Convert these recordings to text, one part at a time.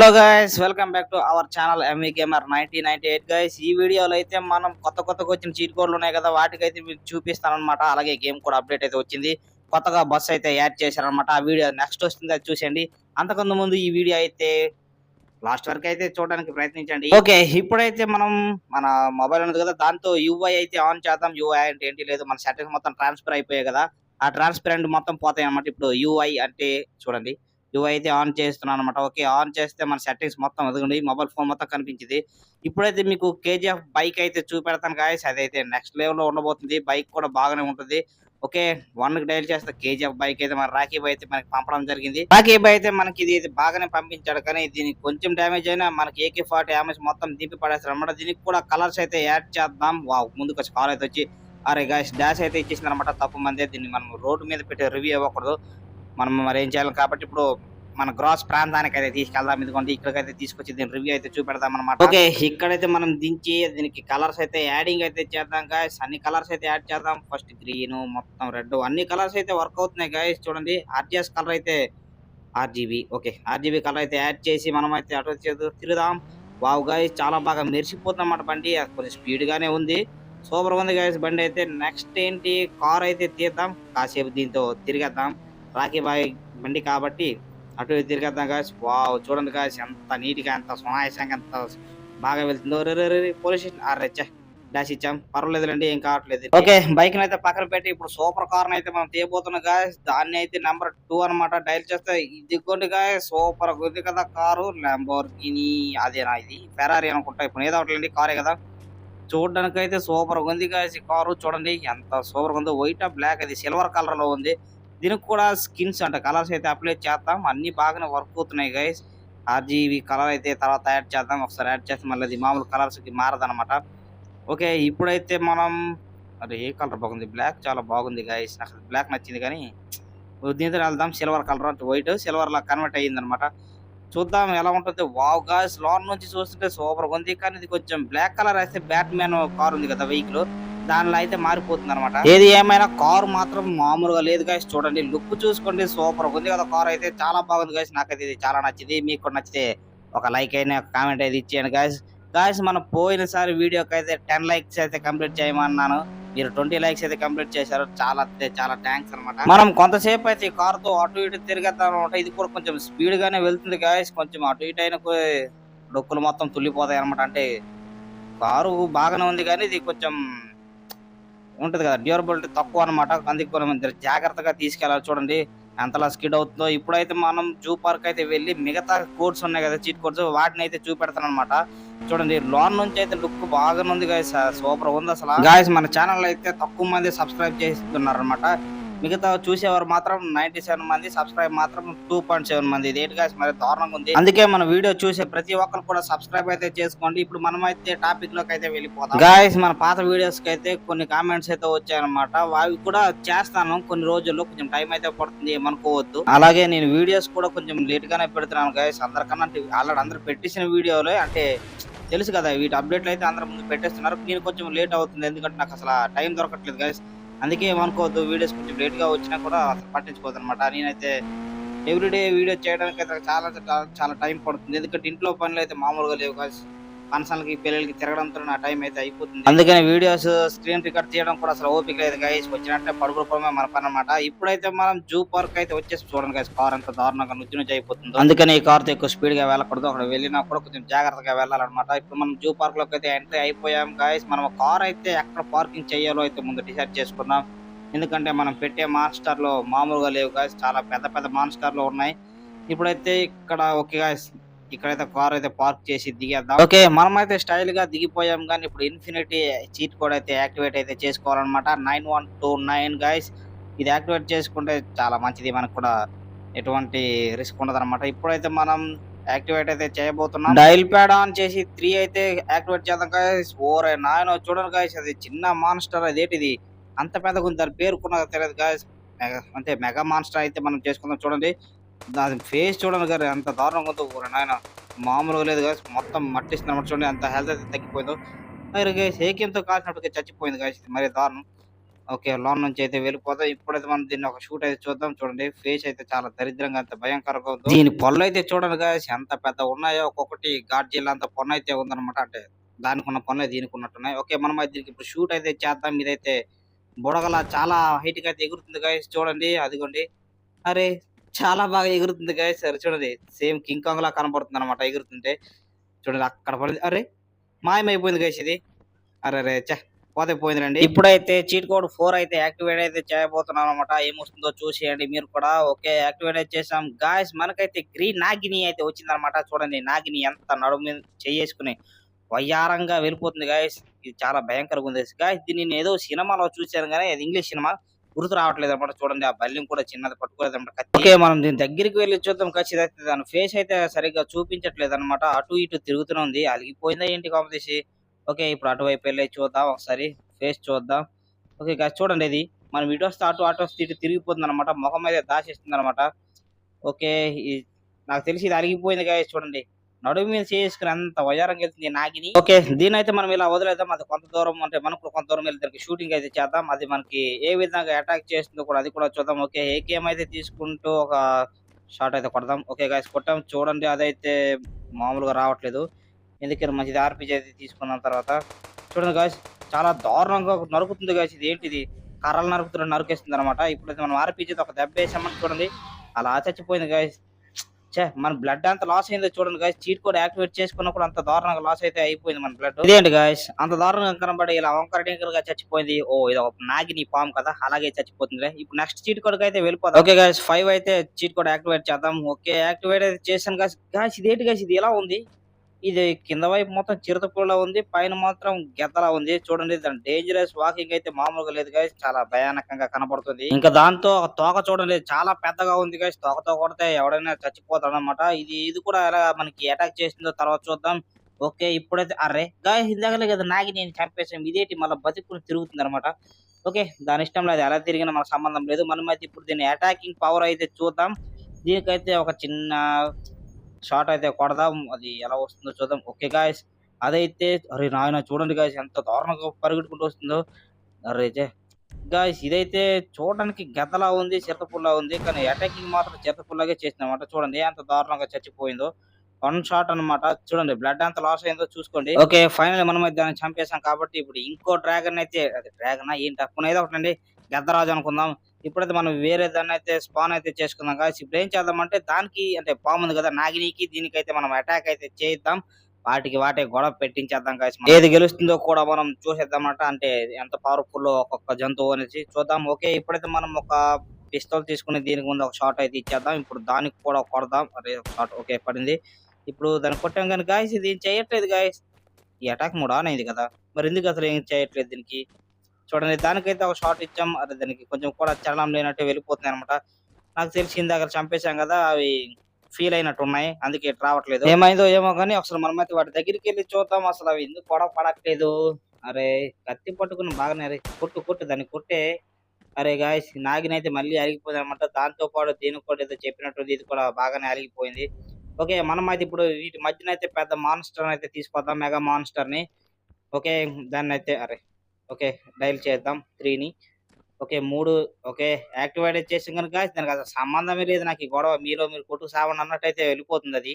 Hello guys welcome back to our channel MV gamer nineteen ninety eight guys ఈ వీడియోలో అయితే మనం కొత్త కొత్తగా వచ్చిన చీట్ కోడ్లు ఉన్నాయి కదా వాటికైతే మీకు చూపిస్తానమాట అలాగే గేమ్ కూడా అప్డేట్ అయితే వచ్చింది. కొత్తగా బస్ అయితే యాడ్ చేశారనమాట ఆ వీడియో నెక్స్ట్ వస్తుంది అది చూసేయండి. అంతకుముందు ముందు ఈ వీడియో అయితే లాస్ట్ వరకు అయితే చూడడానికి ప్రయత్నించండి. ఓకే ఇప్పుడైతే మనం మన మొబైల్ ఉంది కదా దాంతో యూఐ అయితే ఆన్ చేద్దాం. యూఐ అంటే ఏంటి లేదు మన సెట్టింగ్స్ మొత్తం ట్రాన్స్ఫర్ అయిపోయాయి కదా. ఆ ట్రాన్స్పరెంట్ మొత్తం పోతాయి అన్నమాట ఇప్పుడు యూఐ అంటే చూడండి. ఇవి అయితే ఆన్ చేస్తున్నాను అనమాట ఓకే ఆన్ చేస్తే మన సెట్టింగ్స్ మొత్తం ఎదుగుండి మొబైల్ ఫోన్ మొత్తం కనిపించింది. ఇప్పుడైతే మీకు కేజీఎఫ్ బైక్ అయితే చూపెడతాను గాయస్ అదైతే నెక్స్ట్ లెవెల్లో ఉండబోతుంది. బైక్ కూడా బాగానే ఉంటుంది. ఓకే వన్కి డైల్ చేస్తే కేజీఎఫ్ బైక్ అయితే మన రాకీ బై అయితే మనకి పంపడం జరిగింది. రాఖీ బై అయితే మనకి ఇది అయితే బాగానే పంపించాడు. కానీ దీనికి కొంచెం డ్యామేజ్ అయినా మనకి ఏకే ఫార్టీ డ్యామేజ్ మొత్తం దింపి పడేస్తారు అనమాట దీనికి కూడా కలర్స్ అయితే యాడ్ చేద్దాం. వా ముందుకు వచ్చి కాల్ అయితే వచ్చి అరే గాయస్ డాష్ అయితే ఇచ్చేసింది అనమాట తప్పు మందే దీన్ని మనం రోడ్డు మీద పెట్టి రివ్యూ ఇవ్వకూడదు. మనం మరి ఏం చేయాలి కాబట్టి ఇప్పుడు మన గ్రాస్ ప్రాంతానికి అయితే తీసుకెళ్దాం. ఎందుకంటే ఇక్కడికైతే తీసుకొచ్చి దీని రివ్యూ అయితే చూపెడదాం అనమాట ఓకే ఇక్కడైతే మనం దించి దీనికి కలర్స్ అయితే యాడింగ్ అయితే చేద్దాం గాయస్ అన్ని కలర్స్ అయితే యాడ్ చేద్దాం. ఫస్ట్ గ్రీన్ మొత్తం రెడ్ అన్ని కలర్స్ అయితే వర్క్ అవుతున్నాయి గాయస్ చూడండి ఆర్జిఎస్ కలర్ అయితే ఆర్జీబీ ఓకే ఆర్జీబీ కలర్ అయితే యాడ్ చేసి మనం అయితే అటు చేదు తిరుగుదాం. వావ్ గాయస్ చాలా బాగా మెరిసిపోతుంది అన్నమాట బండి. అది కొంచెం స్పీడ్ గానే ఉంది. సూపర్ ఉంది గాయస్ బండి అయితే నెక్స్ట్ ఏంటి? కార్ అయితే తీద్దాం. కాసేపు దీంతో తిరిగేద్దాం. రాకీ బాయ్ బండి కాబట్టి అటు తిరిగేద్దాం గాయస్ వావ్ చూడండి గాయస్ ఎంత నీట్గా ఎంత సునాయాసంగా ఎంత బాగా వెళ్తుందో. రే రే రే పోలీస్ స్టేషన్. అరే చ్చ, డాష్ ఇచ్చాం. పర్వాలేదులేండి ఏం కావట్లేదు. ఓకే బైక్ అయితే పక్కన పెట్టి ఇప్పుడు సూపర్ కార్ అయితే మనం తీయబోతున్నాం గాయస్ దాన్ని అయితే నెంబర్ టూ అన్నమాట. డైల్ చేస్తే ఇదిగోండి గాయస్ సూపర్ ఉంది కదా కారు. ల్యాంబోర్గిని అదేనా ఇది? ఫెరారీ అనుకుంటా. ఇప్పుడు ఏదో ఒకటి కారే కదా. చూడడానికి అయితే సూపర్ ఉంది గాయస్ ఈ కారు. చూడండి ఎంత సూపర్ ఉందో వైట్ బ్లాక్ అది. సిల్వర్ కలర్లో ఉంది. దీనికి కూడా స్కిన్స్ అంట. కలర్స్ అయితే అప్లై చేద్దాం. అన్ని బాగానే వర్క్ అవుతున్నాయి గైస్ ఆర్జీవి కలర్ అయితే తర్వాత యాడ్ చేద్దాం. ఒకసారి యాడ్ చేస్తే మళ్ళీ అది మామూలు కలర్స్కి మారదనమాట ఓకే ఇప్పుడైతే మనం అరే ఏ కలర్ బాగుంది? బ్లాక్ చాలా బాగుంది గైస్ నాకు బ్లాక్ నచ్చింది కానీ దీంతో వెళ్దాం. సిల్వర్ కలర్ అంటే వైట్ సిల్వర్ లా కన్వర్ట్ అయ్యింది చూద్దాం ఎలా ఉంటుంది. వావ్ గాయస్ లోన్ నుంచి చూస్తుంటే సూపర్ ఉంది. కానీ ఇది కొంచెం బ్లాక్ కలర్ అయితే బ్యాట్ మ్యాన్ కార్ ఉంది కదా వెహికల్ దానిలో అయితే మారిపోతుంది అనమాట ఏది ఏమైనా కార్ మాత్రం మామూలుగా లేదు గాయస్ చూడండి లుక్ చూసుకోండి సూపర్ ఉంది కదా కార్ అయితే. చాలా బాగుంది గాయస్ నాకైతే ఇది చాలా నచ్చింది. మీకు నచ్చితే ఒక లైక్ అయినా కామెంట్ అయితే ఇచ్చేయండి గాయస్ గాయస్ మనం పోయినసారి వీడియోకి అయితే టెన్ లైక్స్ అయితే కంప్లీట్ చేయమన్నాను. మీరు ట్వంటీ లైక్స్ అయితే కంప్లీట్ చేశారు. చాలా చాలా థ్యాంక్స్ అన్నమాట. మనం కొంతసేపు అయితే ఈ కార్తో అటు ఇటు తిరిగేద్దాం అనమాట ఇది కూడా కొంచెం స్పీడ్ గానే వెళ్తుంది గాయస్ కొంచెం అటు ఇటు అయిన డొక్కులు మొత్తం తుల్లిపోతాయి అనమాట అంటే కారు బాగానే ఉంది కానీ ఇది కొంచెం ఉంటుంది కదా డ్యూరబిలిటీ తక్కువ అనమాట అందుకే మనం జాగ్రత్తగా తీసుకెళ్ళాలి చూడండి. ఎంతలా స్కిడ్ అవుతుందో. ఇప్పుడైతే మనం జూ పార్క్ అయితే వెళ్ళి మిగతా కోడ్స్ ఉన్నాయి కదా చీట్ కోడ్స్ వాటిని అయితే చూపెడతాను అనమాట చూడండి లోన్ నుంచి అయితే లుక్ బాగానుంది గాయస్ సూపర్ ఉంది అసలు. గాయస్ మన ఛానల్ అయితే తక్కువ మంది సబ్స్క్రైబ్ చేస్తున్నారు అనమాట మిగతా చూసేవారు మాత్రం నైన్టీ సెవెన్ మంది సబ్స్క్రైబ్ మాత్రం టూ పాయింట్ సెవెన్ మంది. ఎయిట్ ఏంటి మరి దారుణంగా ఉంది. అందుకే మన వీడియో చూసే ప్రతి ఒక్కరు కూడా సబ్స్క్రైబ్ అయితే చేసుకోండి. ఇప్పుడు మనం అయితే టాపిక్లోకి అయితే వెళ్ళిపోతాం గాయస్ మన పాత వీడియోస్కి అయితే కొన్ని కామెంట్స్ అయితే వచ్చాయన్నమాట. అవి కూడా చేస్తాను. కొన్ని రోజుల్లో కొంచెం టైం అయితే పడుతుంది ఏమనుకోవద్దు. అలాగే నేను వీడియోస్ కూడా కొంచెం లేట్ గానే పెడుతున్నాను గాయస్ అందరికన్నా ఆల్రెడీ అందరు పెట్టేసిన వీడియోలే అంటే తెలుసు కదా వీటి అప్డేట్లు అయితే అందరి ముందు పెట్టేస్తున్నారు. నేను కొంచెం లేట్ అవుతుంది ఎందుకంటే నాకు అసలు టైం దొరకట్లేదు గాయస్ అందుకే ఏమనుకోవద్దు వీడియోస్ కొంచెం లేట్గా వచ్చినా కూడా పట్టించుకోవద్దు అనమాట నేనైతే ఎవ్రీడే వీడియో చేయడానికి అయితే చాలా చాలా- టైం పడుతుంది. ఎందుకంటే ఇంట్లో పనులు అయితే మామూలుగా లేవు కాదు ఫంక్షన్లకి పెళ్ళిళ్ళకి తిరగడంతో నా టైం అయితే అయిపోతుంది. అందుకని వీడియోస్ స్క్రీన్ రికార్డ్ చేయడం కూడా అసలు ఓపిక లేదు గైస్ వచ్చినట్టే పడుకోవడమే మన పని అనమాట ఇప్పుడైతే మనం జూ పార్క్ అయితే వచ్చేసి చూడండి గైస్ కార్ అంత దారుణంగా నుజ్జు నుంచి అయిపోతుంది. అందుకని ఈ కార్తో ఎక్కువ స్పీడ్గా వెళ్ళకూడదు. అక్కడ వెళ్ళినా కూడా కొంచెం జాగ్రత్తగా వెళ్ళాలన్నమాట. ఇప్పుడు మనం జూ పార్క్లోకి అయితే ఎంట్రీ అయిపోయాం గైస్ మనం కార్ అయితే ఎక్కడ పార్కింగ్ చేయాలో అయితే ముందు డిసైడ్ చేసుకున్నాం ఎందుకంటే మనం పెట్టే మాన్స్టర్లు మామూలుగా లేవు గాయస్ చాలా పెద్ద పెద్ద మాన్స్టర్లు ఉన్నాయి. ఇప్పుడైతే ఇక్కడ ఓకే గాయస్ ఇక్కడైతే కార్ అయితే పార్క్ చేసి దిగేద్దాం. ఓకే మనం అయితే స్టైల్గా దిగిపోయాం కానీ ఇప్పుడు ఇన్ఫినిటీ చీట్ కోడ్ అయితే యాక్టివేట్ అయితే చేసుకోవాలన్నమాట. Nine one two nine guys ఇది యాక్టివేట్ చేసుకుంటే చాలా మంచిది. మనకు కూడా ఎటువంటి రిస్క్ ఉండదు అనమాట ఇప్పుడైతే మనం యాక్టివేట్ అయితే చేయబోతున్నాం. డైల్ ప్యాడ్ ఆన్ చేసి త్రీ అయితే యాక్టివేట్ చేద్దాం గాయస్ ఓరే నాయన చూడండి గాయస్ అది చిన్న మాన్స్టర్ అదేంటిది అంత పెద్దగా ఉంది దాని పేరు కూడా తెలియదు గాయస్ అంటే మెగా మాన్స్టర్ అయితే మనం చేసుకుందాం చూడండి. దాని ఫేస్ చూడండి గారు ఎంత దారుణంగా ఉందో ఊరు. నాయన మామూలుగా లేదు గాయస్ మొత్తం మట్టిస్తుంది అనమాట చూడండి అంత హెల్త్ అయితే తగ్గిపోయిందో. మరి గైస్ ఏకంతో కాల్చినప్పటికీ చచ్చిపోయింది గాయస్ ఇది మరి దారుణం. ఓకే లోన్ నుంచి అయితే వెళ్ళిపోతాం ఇప్పుడైతే మనం దీన్ని ఒక షూట్ అయితే చూద్దాం. చూడండి ఫేస్ అయితే చాలా దరిద్రంగా అంత భయంకరంగా ఉంది. దీని పొల్లు అయితే చూడండి guys ఎంత పెద్ద ఉన్నాయో. ఒక్కొక్కటి ఘాట్ జిల్లా అంత పొన్న అయితే ఉందన్నమాట. అంటే దానికి ఉన్న పనులు దీనికి ఉన్నట్టున్నాయి ఓకే మనం అయితే దీనికి ఇప్పుడు షూట్ అయితే చేద్దాం. ఇదైతే బుడగల చాలా హైట్ అయితే ఎగురుతుంది గాయస్ చూడండి అదిగోండి. అరే చాలా బాగా ఎగురుతుంది గాయస్ సార్ చూడండి. సేమ్ కింగ్ కాంగ్ లా కనబడుతుంది అనమాట ఎగురుతుంటే. చూడండి అక్కడ పడింది అరే మాయమైపోయింది గాయస్ ఇది. అరే అరే చే పోతే పోయిందండి ఇప్పుడైతే చీట్ కోడ్ ఫోర్ అయితే యాక్టివేట్ అయితే చేయబోతున్నాం అనమాట ఏమొస్తుందో చూసేయండి మీరు కూడా. ఓకే యాక్టివేట్ అయితే చేసాం గాయస్ మనకైతే గ్రీన్ నాగిని అయితే వచ్చింది అనమాట చూడండి నాగిని ఎంత నడుము మీద చేసుకుని వయ్యారంగా వెళ్ళిపోతుంది గాయస్ ఇది చాలా భయంకరంగా ఉంది. గాయస్ దీన్ని నేను ఏదో సినిమాలో చూశాను కానీ అది ఇంగ్లీష్ సినిమా. గుర్తు రావట్లేదు అనమాట చూడండి ఆ బల్యం కూడా చిన్నది పట్టుకోలేదు అనమాట ఓకే మనం దీని దగ్గరికి వెళ్ళి చూద్దాం. ఖచ్చితంగా దాని ఫేస్ అయితే సరిగ్గా చూపించట్లేదు అనమాట అటు ఇటు తిరుగుతూనే ఉంది. అలిగిపోయిందా ఏంటి కాంపిటీసి ఓకే ఇప్పుడు అటువైపు వెళ్ళి చూద్దాం. ఒకసారి ఫేస్ చూద్దాం. ఓకే కాదు చూడండి ఇది. మనం ఇటు వస్తే అటు అటు వస్తే ఇటు తిరిగిపోతుంది అనమాట ముఖం అయితే దాచేస్తుంది అనమాట ఓకే నాకు తెలిసి ఇది అలిగిపోయింది కాదు చూడండి. నడుము మీద చేసుకుని అంత వయారంగా వెళ్తుంది నాగిని. ఓకే దీని అయితే మనం ఇలా వదిలేద్దాం. అది కొంత దూరం అంటే మనకు కొంత దూరం వెళ్ళి దానికి షూటింగ్ అయితే చేద్దాం. అది మనకి ఏ విధంగా అటాక్ చేస్తుందో కూడా అది కూడా చూద్దాం. ఓకే ఏకేఎం అయితే తీసుకుంటూ ఒక షార్ట్ అయితే కొడదాం. ఓకే గాయస్ కొట్టాం. చూడండి అదైతే మామూలుగా రావట్లేదు. ఎందుకంటే మంచిది. ఆర్పిజి అయితే తీసుకున్న తర్వాత చూడండి గాయస్ చాలా దారుణంగా నరుకుతుంది గాయస్ ఇది ఏంటిది? కర్రలు నరుకుతున్న నరుకేస్తుంది అనమాట ఇప్పుడైతే మనం ఆర్పిజి ఒక దెబ్బ వేసామని చూడండి అలా చచ్చిపోయింది గాయస్ చే మన బ్లడ్ అంత లాస్ అయిందో చూడండి గాయస్ చీట్ కోడ్ యాక్టివేట్ చేసుకున్నప్పుడు అంత దారుణంగా లాస్ అయితే అయిపోయింది మన బ్లడ్ ఇదేంటి గాయస్ అంత దారుణంగా కనబడి ఇలా వంకర టింకర్గా చచ్చిపోయింది. ఓ ఇది ఒక నాగిని పాము కదా అలాగే చచ్చిపోతుంది ఇప్పుడు నెక్స్ట్ చీట్ కోడ్ అయితే వెళ్ళిపోతాం ఓకే గాయస్ ఫైవ్ అయితే చీట్ కోడ్ యాక్టివేట్ చేద్దాం. ఓకే యాక్టివేట్ అయితే చేశాను గాయస్ గాయస్ ఇదేంటి గాయస్ ఇది ఎలా ఉంది? ఇది కింద వైపు మొత్తం చిరుతపుల్లా ఉంది. పైన మాత్రం గెద్దలా ఉంది. చూడండి దాని డేంజరస్ వాకింగ్ అయితే మామూలుగా లేదు గాయస్ చాలా భయానకంగా కనబడుతుంది. ఇంకా దాంతో తోక చూడండి చాలా పెద్దగా ఉంది గాయస్ తోకతో కొడితే ఎవడైనా చచ్చిపోతాడు అనమాట ఇది ఇది కూడా ఎలా మనకి అటాక్ చేసిందో తర్వాత చూద్దాం. ఓకే ఇప్పుడైతే అరే గాయ ఇందాకలే కదా నాగి నేను చంపేసాం ఇదేంటి? మళ్ళీ బతుకుని తిరుగుతుంది అనమాట ఓకే దాని ఇష్టం లేదు. ఎలా తిరిగినా మనకు సంబంధం లేదు. మనం అయితే ఇప్పుడు దీని అటాకింగ్ పవర్ అయితే చూద్దాం. దీనికైతే ఒక చిన్న షాట్ అయితే కొడదాం అది ఎలా వస్తుందో చూద్దాం. ఓకే గాయస్ అదైతే అరే నాయన చూడండి గాయస్ ఎంత దారుణంగా పరిగెట్టుకుంటూ వస్తుందో. అరే గాయస్ ఇదైతే చూడడానికి గద్దలా ఉంది చిత్తపుల్లా ఉంది కానీ అటాకింగ్ మాత్రం చిత్తపుల్లాగే చేసిందన్నమాట. చూడండి ఎంత దారుణంగా చచ్చిపోయిందో. వన్ షాట్ అన్నమాట. చూడండి బ్లడ్ అంత లాస్ అయిందో చూసుకోండి. ఓకే ఫైనల్ మనం అయితే దాన్ని చంపేసాం కాబట్టి ఇప్పుడు ఇంకో డ్రాగన్ అయితే అది డ్రాగన్ ఏంటి అప్పుడు ఏదో ఒకటి అండి గద్దరాజు అనుకుందాం. ఇప్పుడైతే మనం వేరే దాన్ని అయితే స్పాన్ అయితే చేసుకుందాం కాదు ఇప్పుడు ఏం చేద్దామంటే దానికి అంటే పాము ఉంది కదా నాగినికి దీనికైతే మనం అటాక్ అయితే చేద్దాం వాటికి వాటే గొడవ పెట్టించేద్దాం కాసి ఏది గెలుస్తుందో కూడా మనం చూసేద్దామట అంటే ఎంత పవర్ఫుల్ ఒక్కొక్క జంతువు అనేసి చూద్దాం. ఓకే ఇప్పుడైతే మనం ఒక పిస్తల్ తీసుకుని దీనికి ముందు ఒక షాట్ అయితే ఇచ్చేద్దాం. ఇప్పుడు దానికి కూడా కొడదాం. అరే షాట్ ఓకే పడింది. ఇప్పుడు దాన్ని కొట్టాం కానీ గాయస్ ఇది ఏం చేయట్లేదు గాయస్ ఈ అటాక్ మూడు ఆన్ అయింది కదా. మరి ఎందుకు అసలు ఏం చేయట్లేదు దీనికి? చూడండి దానికైతే ఒక షార్ట్ ఇచ్చాం. అరే దానికి కొంచెం కూడా చలనం లేనట్టు వెళ్ళిపోతుంది అనమాట నాకు తెలిసి ఇందాక చంపేశాం కదా అవి ఫీల్ అయినట్టు ఉన్నాయి. అందుకే రావట్లేదు. ఏమైందో ఏమో కానీ అసలు మనమైతే వాటి దగ్గరికి వెళ్ళి చూద్దాం. అసలు అవి ఎందుకు కూడా పడట్లేదు? అరే కత్తి పట్టుకుని బాగానే అరే కొట్టు కొట్టు దాన్ని కొట్టే. అరే గాయస్ నాగినైతే మళ్ళీ అరిగిపోయింది అనమాట దాంతో పాటు దీనికి కూడా ఏదో చెప్పినట్టుంది. ఇది కూడా బాగానే అరిగిపోయింది. ఓకే మనం అయితే ఇప్పుడు వీటి మధ్యన అయితే పెద్ద మాన్స్టర్ అయితే తీసుకొద్దాం. మెగా మాన్స్టర్ని. ఓకే దాన్ని అయితే అరే. ఓకే డైల్ చేద్దాం. త్రీని. ఓకే మూడు. ఓకే యాక్టివేట్ చేసిన కనుక దానికి అసలు సంబంధమే లేదు నాకు ఈ గొడవ. మీలో మీరు కొట్టు సావండి అన్నట్టయితే వెళ్ళిపోతుంది అది.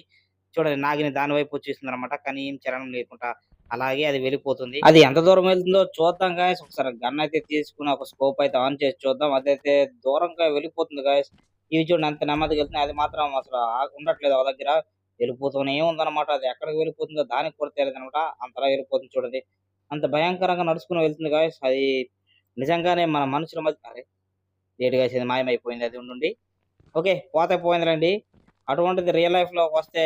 చూడండి నాగిని దాని వైపు వచ్చేస్తుంది అనమాట కానీ ఏం చలనం లేకుండా అలాగే అది వెళ్ళిపోతుంది. అది ఎంత దూరం వెళ్తుందో చూద్దాం గాయస్ ఒకసారి గన్ అయితే తీసుకుని ఒక స్కోప్ అయితే ఆన్ చేసి చూద్దాం. అదైతే దూరంగా వెళ్ళిపోతుంది గాయస్ ఇవి చూడండి అంత నెమ్మదిగా వెళ్తుంది అది మాత్రం అసలు ఉండట్లేదు ఒక దగ్గర. వెళ్ళిపోతూనే ఉందన్నమాట. అది ఎక్కడికి వెళ్ళిపోతుందో దానికి కూడా తెలియదు అనమాట అంతలా వెళ్ళిపోతుంది చూడండి. అంత భయంకరంగా నడుచుకుని వెళ్తుంది గాయస్. అది నిజంగానే మన మనుషుల మధ్య అరే లేటుగా గా మాయమైపోయింది. అది ఉండి ఓకే పోతే పోయిందిలేండి. అటువంటిది రియల్ లైఫ్లో వస్తే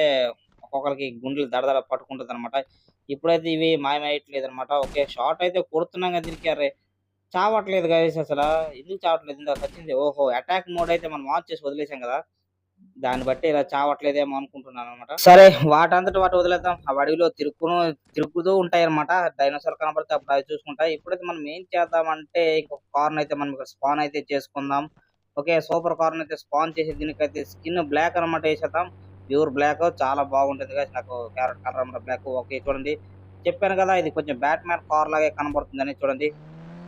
ఒక్కొక్కరికి గుండెలు దడదడ పట్టుకుంటుంది అనమాట ఇప్పుడైతే ఇవి మాయమయ్యట్లేదు అనమాట ఓకే షార్ట్ అయితే కొడుతున్నాం కదా దీనికి అరే చావట్లేదు గాయస్ అసలు. ఎందుకు చావట్లేదు? ఇందాక వచ్చింది. ఓహో అటాక్ మోడ్ అయితే మనం ఆన్ చేసి వదిలేసాం కదా. దాన్ని బట్టి ఇలా చావట్లేదేమో అనుకుంటున్నాను అనమాట సరే వాటంతట వాటి వదిలేద్దాం. ఆ అడవిలో తిరుక్కును తిరుగుతూ ఉంటాయి అనమాట డైనోసార్ కనబడితే అప్పుడు అవి చూసుకుంటాయి ఇప్పుడైతే మనం ఏం చేద్దామంటే ఇంకొక కార్న్ అయితే మనం స్పాన్ అయితే చేసుకుందాం. ఓకే సూపర్ కార్న్ అయితే స్పాన్ చేసి దీనికైతే స్కిన్ బ్లాక్ అనమాట వేసేద్దాం. ప్యూర్ బ్లాక్ చాలా బాగుంటుంది కదా నాకు క్యారెట్ కలర్ అనమాట బ్లాక్ ఓకే చూడండి. చెప్పాను కదా ఇది కొంచెం బ్యాట్ మ్యాన్ కార్ లాగే కనబడుతుందని చూడండి.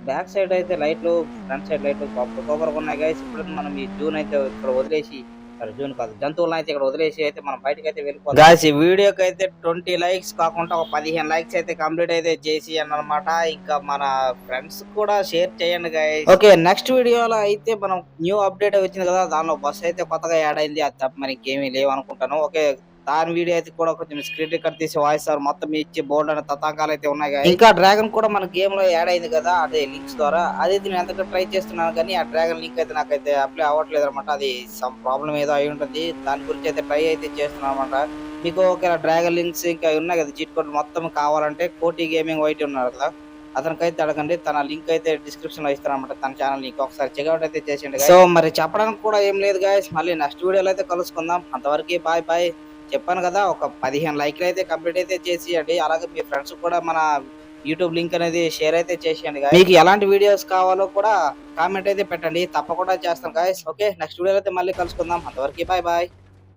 బ్యాక్ సైడ్ అయితే లైట్లు ఫ్రంట్ సైడ్ లైట్లు సూపర్ సూపర్ ఉన్నాయి గైస్ ఇప్పుడు మనం ఈ జూన్ అయితే ఇక్కడ వదిలేసి సారీ జూన్ కాదు. జంతువులను అయితే ఇక్కడ వదిలేసి అయితే మనం బయటకి అయితే వెళ్ళిపోతాం వీడియోకి అయితే ట్వంటీ లైక్స్ కాకుండా ఒక పదిహేను లైక్స్ అయితే కంప్లీట్ అయితే చేసి అన్నమాట. ఇంకా మన ఫ్రెండ్స్ కూడా షేర్ చేయండి గాయస్. ఓకే నెక్స్ట్ వీడియోలో అయితే మనం న్యూ అప్డేట్ వచ్చింది కదా దానిలో బస్ అయితే కొత్తగా యాడ్ అయింది. అది తప్ప మరి ఇంకేమీ లేవు అనుకుంటాను ఓకే దాని వీడియో అయితే కూడా కొంచెం స్క్రీన్ రికార్డ్ తీసి వాయిస్ సార్ మొత్తం ఇచ్చి బోల్డ్ అనే తతంకాలు అయితే ఉన్నాయి. ఇంకా డ్రాగన్ కూడా మన గేమ్లో యాడ్ అయింది కదా అదే లింక్స్ ద్వారా. అది నేను ఎంతగా ట్రై చేస్తున్నాను కానీ ఆ డ్రాగన్ లింక్ అయితే నాకైతే అప్లై అవ్వట్లేదు అనమాట. అది సమ్ ప్రాబ్లం ఏదో అయి ఉంటుంది. దాని గురించి అయితే ట్రై అయితే చేస్తున్నాను అనమాట. మీకు ఒకవేళ డ్రాగన్ లింక్స్ ఇంకా ఉన్నాయి కదా చీట్ కోడ్ మొత్తం కావాలంటే కోటి గేమింగ్ వైట్ ఉన్నారు కదా అతనికైతే అడగండి. తన లింక్ అయితే డిస్క్రిప్షన్లో ఇస్తాను అనమాట. తన ఛానల్ లింక్ ఒకసారి చెక్అౌట్ అయితే చేసేయండి సో మరి చెప్పడానికి కూడా ఏం లేదు గాయస్ మళ్ళీ నెక్స్ట్ వీడియోలో అయితే కలుసుకుందాం. అంతవరకు బాయ్ బాయ్ చెప్పాను కదా ఒక పదిహేను లైక్లు అయితే కంప్లీట్ అయితే చేసేయండి. అలాగే మీ ఫ్రెండ్స్ కూడా మన యూట్యూబ్ లింక్ అనేది షేర్ అయితే చేసేయండి మీకు ఎలాంటి వీడియోస్ కావాలో కూడా కామెంట్ అయితే పెట్టండి. తప్పకుండా చేస్తాం గాయస్ ఓకే నెక్స్ట్ వీడియోలో అయితే మళ్ళీ కలుసుకుందాం. అంతవరకు బాయ్ బాయ్